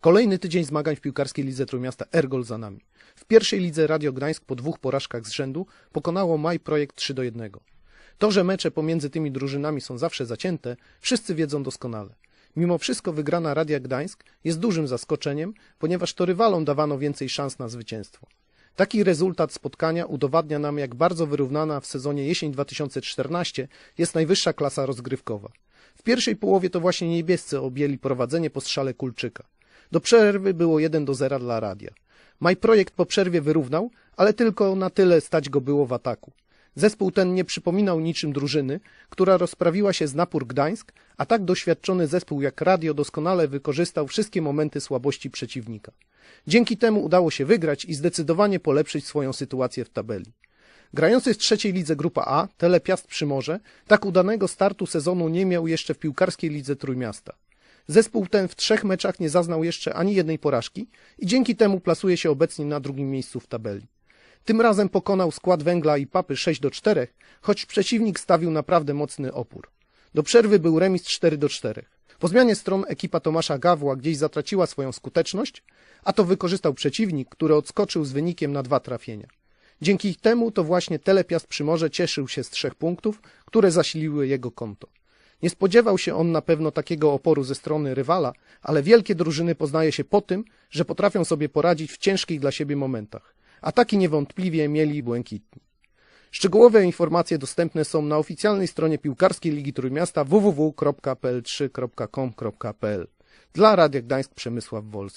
Kolejny tydzień zmagań w piłkarskiej lidze Trójmiasta Ergol za nami. W pierwszej lidze Radio Gdańsk po dwóch porażkach z rzędu pokonało Maj Projekt 3 do 1. To, że mecze pomiędzy tymi drużynami są zawsze zacięte, wszyscy wiedzą doskonale. Mimo wszystko wygrana Radia Gdańsk jest dużym zaskoczeniem, ponieważ to rywalom dawano więcej szans na zwycięstwo. Taki rezultat spotkania udowadnia nam, jak bardzo wyrównana w sezonie jesień 2014 jest najwyższa klasa rozgrywkowa. W pierwszej połowie to właśnie niebiescy objęli prowadzenie po strzale Kulczyka. Do przerwy było 1 do 0 dla Radia. Maj projekt po przerwie wyrównał, ale tylko na tyle stać go było w ataku. Zespół ten nie przypominał niczym drużyny, która rozprawiła się z Napór Gdańsk, a tak doświadczony zespół jak Radio doskonale wykorzystał wszystkie momenty słabości przeciwnika. Dzięki temu udało się wygrać i zdecydowanie polepszyć swoją sytuację w tabeli. Grający w trzeciej lidze Grupa A, Telepiast Przymorze, tak udanego startu sezonu nie miał jeszcze w piłkarskiej lidze Trójmiasta. Zespół ten w trzech meczach nie zaznał jeszcze ani jednej porażki i dzięki temu plasuje się obecnie na drugim miejscu w tabeli. Tym razem pokonał skład węgla i papy 6 do 4, choć przeciwnik stawił naprawdę mocny opór. Do przerwy był remis 4 do 4. Po zmianie stron ekipa Tomasza Gawła gdzieś zatraciła swoją skuteczność, a to wykorzystał przeciwnik, który odskoczył z wynikiem na dwa trafienia. Dzięki temu to właśnie Telepiast Przymorze cieszył się z trzech punktów, które zasiliły jego konto. Nie spodziewał się on na pewno takiego oporu ze strony rywala, ale wielkie drużyny poznaje się po tym, że potrafią sobie poradzić w ciężkich dla siebie momentach. Ataki niewątpliwie mieli błękitni. Szczegółowe informacje dostępne są na oficjalnej stronie piłkarskiej Ligi Trójmiasta www.pl3.com.pl. Dla Radia Gdańsk Przemysław Wolski.